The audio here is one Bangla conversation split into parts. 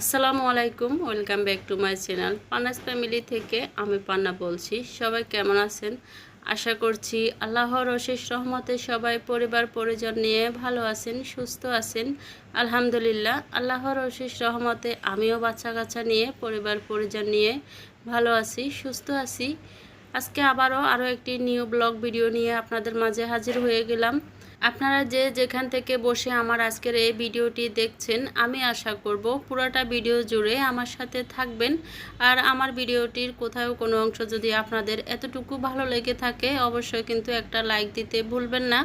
আসসালামু আলাইকুম, welcome back to my channel. Panna's family থেকে আমি পান্না বলছি। সবাই কেমন আছেন? আশা করছি আল্লাহর অশেষ রহমতে সবাই পরিবার পরিজন নিয়ে ভালো আছেন, সুস্থ আছেন। আলহামদুলিল্লাহ, আল্লাহর অশেষ রহমতে আমিও বাচ্চা কাচ্চা নিয়ে, পরিবার পরিজন নিয়ে ভালো আছি, সুস্থ আছি। আজকে আবারও আরও একটি নিউ ব্লগ ভিডিও নিয়ে আপনাদের মাঝে হাজির হয়ে গেলাম। আপনারা যে যেখান থেকে বসে আমার আজকের এই ভিডিওটি দেখছেন, আমি আশা করব পুরোটা ভিডিও জুড়ে আমার সাথে থাকবেন। আর আমার ভিডিওটির কোথাও কোনো অংশ যদি আপনাদের এতটুকু ভালো লেগে থাকে, অবশ্যই কিন্তু একটা লাইক দিতে ভুলবেন না।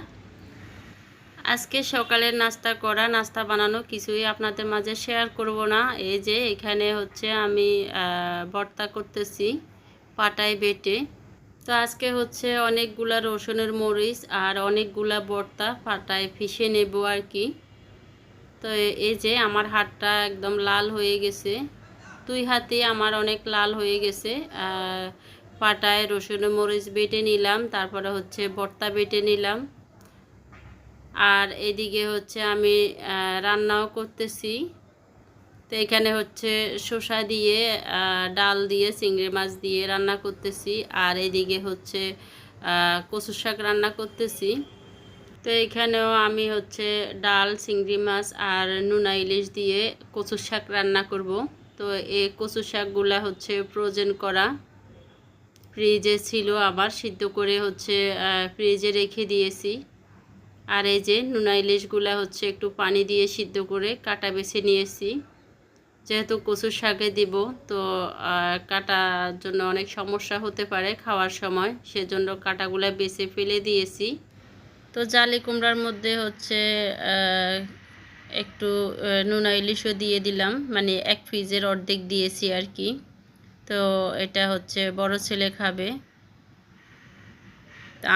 আজকে সকালের নাস্তা করা, নাস্তা বানানো কিছুই আপনাদের মাঝে শেয়ার করব না। এই যে এখানে হচ্ছে আমি ভর্তা করতেছি পাটায় বেটে। তো আজকে হচ্ছে অনেকগুলা রসুনের মরিচ আর অনেকগুলা বর্তা ফাটায় ফিসে নেব আর কি। তো এই যে আমার হাতটা একদম লাল হয়ে গেছে। দুই হাতে আমার অনেক লাল হয়ে গেছে। পাটায় রসুনের মরিচ বেটে নিলাম, তারপরে হচ্ছে বর্তা বেটে নিলাম। আর এদিকে হচ্ছে আমি রান্নাও করতেছি। তো এখানে হচ্ছে শসা দিয়ে ডাল দিয়ে, চিংড়ি মাছ দিয়ে রান্না করতেছি। আর এদিকে হচ্ছে কচু শাক রান্না করতেছি। তো এখানেও আমি হচ্ছে ডাল, চিংড়ি মাছ আর নুনা ইলিশ দিয়ে কচু শাক রান্না করব। তো এই কচু শাকগুলা হচ্ছে ফ্রোজেন করা। ফ্রিজে ছিল আবার, সিদ্ধ করে হচ্ছে ফ্রিজে রেখে দিয়েছি। আর এই যে নুনা ইলিশগুলা হচ্ছে একটু পানি দিয়ে সিদ্ধ করে কাটা বেছে নিয়েছি। যেহেতু কচুর শাকে দিব, তো কাটার জন্য অনেক সমস্যা হতে পারে খাওয়ার সময়। সেজন্য কাটাগুলো বেছে ফেলে দিয়েছি। তো জালি কুমড়ার মধ্যে হচ্ছে একটু নুনা ইলিশও দিয়ে দিলাম। মানে এক ফ্রিজের অর্ধেক দিয়েছি আর কি। তো এটা হচ্ছে বড় ছেলে খাবে।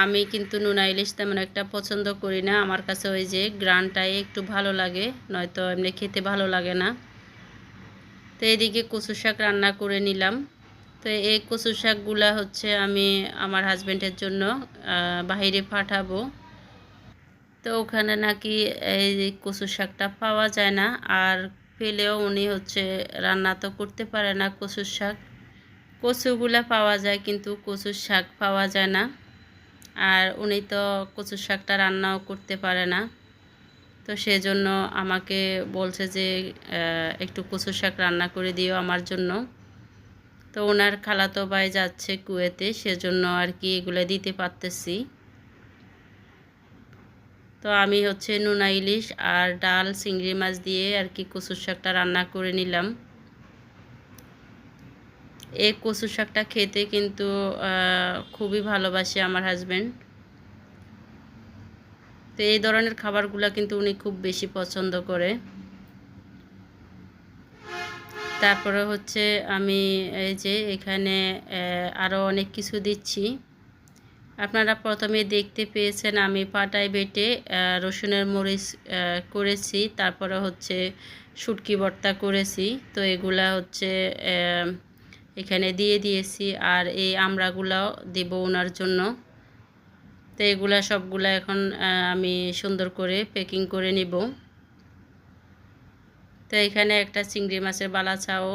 আমি কিন্তু নুনা ইলিশ তেমন একটা পছন্দ করি না। আমার কাছে ওই যে গ্রানটাই একটু ভালো লাগে, নয়তো এমনি খেতে ভালো লাগে না। তো এদিকে কচু শাক রান্না করে নিলাম। তো এই কচু শাকগুলা হচ্ছে আমি আমার হাজব্যান্ডের জন্য বাহিরে পাঠাবো। তো ওখানে নাকি এই কচু শাকটা পাওয়া যায় না, আর পেলেও উনি হচ্ছে রান্না তো করতে পারে না কচুর শাক। কচুগুলা পাওয়া যায় কিন্তু কচুর শাক পাওয়া যায় না। আর উনি তো কচুর শাকটা রান্নাও করতে পারে না। তো সেজন্য আমাকে বলছে যে একটু কচু শাক রান্না করে দিও আমার জন্য। তো ওনার খালাতো ভাই যাচ্ছে কুয়েতে, সেজন্য আর কি এগুলো দিতে পারতেছি। তো আমি হচ্ছে নুনা ইলিশ আর ডাল, চিংড়ি মাছ দিয়ে আর কি কচু শাকটা রান্না করে নিলাম। এই কচু শাকটা খেতে কিন্তু খুবই ভালোবাসে আমার হাজব্যান্ড তো এই ধরনের খাবারগুলো কিন্তু উনি খুব বেশি পছন্দ করে। তারপরে হচ্ছে আমি এই যে এখানে আরও অনেক কিছু দিচ্ছি। আপনারা প্রথমে দেখতে পেয়েছেন আমি পাটায় বেটে রসুনের মরিচ করেছি, তারপরে হচ্ছে শুটকি ভর্তা করেছি। তো এগুলা হচ্ছে এখানে দিয়ে দিয়েছি আর এই আমড়াগুলাও দেব ওনার জন্য। তো এগুলা সবগুলা এখন আমি সুন্দর করে প্যাকিং করে নিব। তো এখানে একটা চিংড়ি মাছের বালাচাও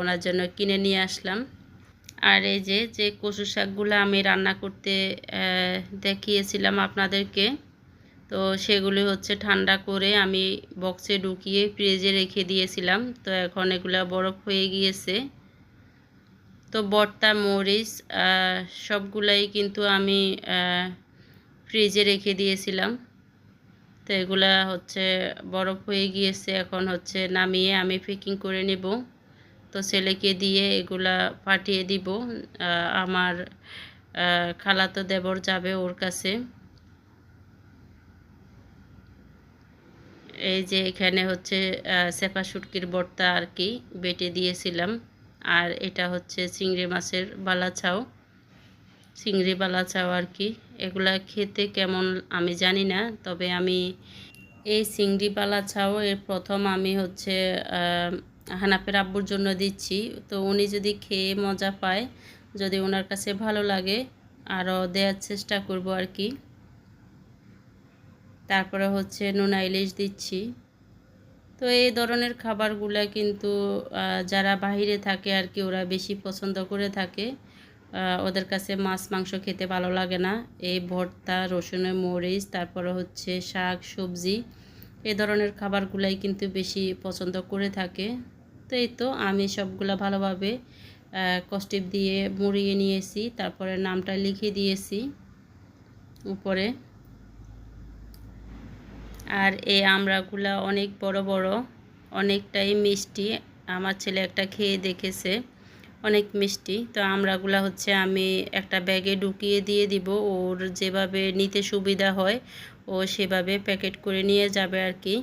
ওনার জন্য কিনে নিয়ে আসলাম। আর এই যে যে কচু শাকগুলো আমি রান্না করতে দেখিয়েছিলাম আপনাদেরকে, তো সেগুলি হচ্ছে ঠান্ডা করে আমি বক্সে ঢুকিয়ে ফ্রিজে রেখে দিয়েছিলাম। তো এখন এগুলো বরফ হয়ে গিয়েছে। তো বর্তা, মরিচ সবগুলাই কিন্তু আমি ফ্রিজে রেখে দিয়েছিলাম। তো এগুলা হচ্ছে বরফ হয়ে গিয়েছে, এখন হচ্ছে নামিয়ে আমি প্যাকিং করে নেব। তো ছেলেকে দিয়ে এগুলা পাঠিয়ে দিব। আমার খালাতো দেবর যাবে ওর কাছে। এই যে এখানে হচ্ছে সেপা শুটকির বর্তা আর কি বেটে দিয়েছিলাম। আর এটা হচ্ছে চিংড়ি মাছের বালাছাও চিংড়ি বালাছাও আর কি। এগুলা খেতে কেমন আমি জানি না, তবে আমি এই চিংড়ি বালাছাও এর প্রথম আমি হচ্ছে হানাফের আব্বুর জন্য দিচ্ছি। তো উনি যদি খেয়ে মজা পায়, যদি ওনার কাছে ভালো লাগে, আরও দেওয়ার চেষ্টা করব আর কি। তারপরে হচ্ছে নুনা ইলিশ দিচ্ছি। তো এই ধরনের খাবারগুলা কিন্তু যারা বাইরে থাকে আর কি, ওরা বেশি পছন্দ করে থাকে। ওদের কাছে মাছ, মাংস খেতে ভালো লাগে না। এই ভর্তা রসুনের মরিচ, তারপরে হচ্ছে শাক, সবজি এই ধরনের খাবারগুলাই কিন্তু বেশি পছন্দ করে থাকে। তো এই তো আমি সবগুলা ভালোভাবে কস্টিপ দিয়ে মুড়িয়ে নিয়েছি, তারপরে নামটা লিখে দিয়েছি উপরে। আর এই আমড়াগুলা অনেক বড় বড়, অনেকটাই মিষ্টি। আমার ছেলে একটা খেয়ে দেখেছে। অনেক মিষ্টি। তো আমড়াগুলা হচ্ছে আমি একটা ব্যাগে ঢুকিয়ে দিয়ে দিব, ওর যেভাবে নিতে সুবিধা হয়, ও সেভাবে প্যাকেট করে নিয়ে যাবে আর কি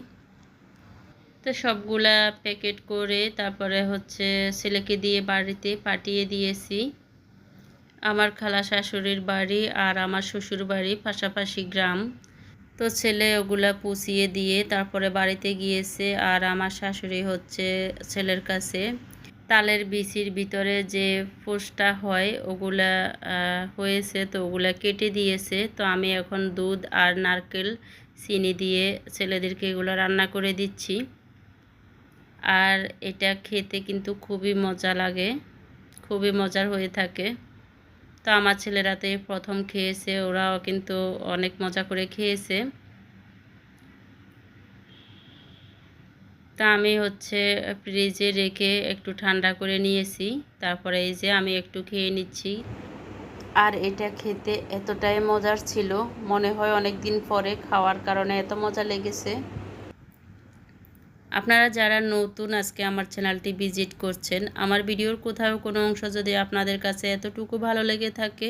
তো সবগুলা প্যাকেট করে তারপরে হচ্ছে ছেলেকে দিয়ে বাড়িতে পাঠিয়ে দিয়েছি। আমার খালা শাশুড়ির বাড়ি আর আমার শ্বশুর বাড়ি পাশাপাশি গ্রাম। তো ছেলে ওগুলা পুষিয়ে দিয়ে তারপরে বাড়িতে গিয়েছে আর আমার শাশুড়ি হচ্ছে ছেলের কাছে। তালের বিচির ভিতরে যে ফোসটা হয়, ওগুলা হয়েছে, তো ওগুলা কেটে দিয়েছে। তো আমি এখন দুধ আর নারকেল, চিনি দিয়ে ছেলেদেরকে এগুলো রান্না করে দিচ্ছি। আর এটা খেতে কিন্তু খুবই মজা লাগে, খুবই মজার হয়ে থাকে। তো আমার ছেলেরা তো প্রথম খেয়েছে, ওরাও কিন্তু অনেক মজা করে খেয়েছে। তা আমি হচ্ছে ফ্রিজে রেখে একটু ঠান্ডা করে নিয়েছি। তারপরে এই যে আমি একটু খেয়ে নিচ্ছি। আর এটা খেতে এতটাই মজার ছিল মনে হয় অনেক দিন পরে খাওয়ার কারণে এত মজা লেগেছে। আপনারা যারা নতুন আজকে আমার চ্যানেলটি ভিজিট করছেন আমার ভিডিওর কোথাও কোনো অংশ যদি আপনাদের কাছে এতটুকু ভালো লেগে থাকে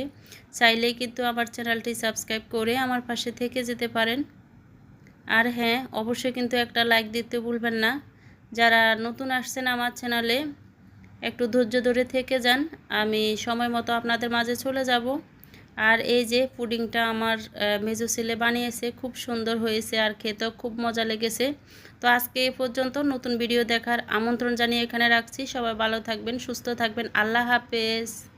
চাইলেই কিন্তু আমার চ্যানেলটি সাবস্ক্রাইব করে আমার পাশে থেকে যেতে পারেন। আর হ্যাঁ অবশ্যই কিন্তু একটা লাইক দিতে ভুলবেন না। যারা নতুন আসছেন আমার চ্যানেলে একটু ধৈর্য ধরে থেকে যান। আমি সময় মতো আপনাদের মাঝে চলে যাব। আর এই যে পুডিংটা আমার মেজো ছেলে বানিয়েছে, খুব সুন্দর হয়েছে আর খেতেও খুব মজা লেগেছে। তো আজকে এ পর্যন্ত নতুন ভিডিও দেখার আমন্ত্রণ জানিয়ে এখানে রাখছি। সবাই ভালো থাকবেন, সুস্থ থাকবেন। আল্লাহ হাফেজ।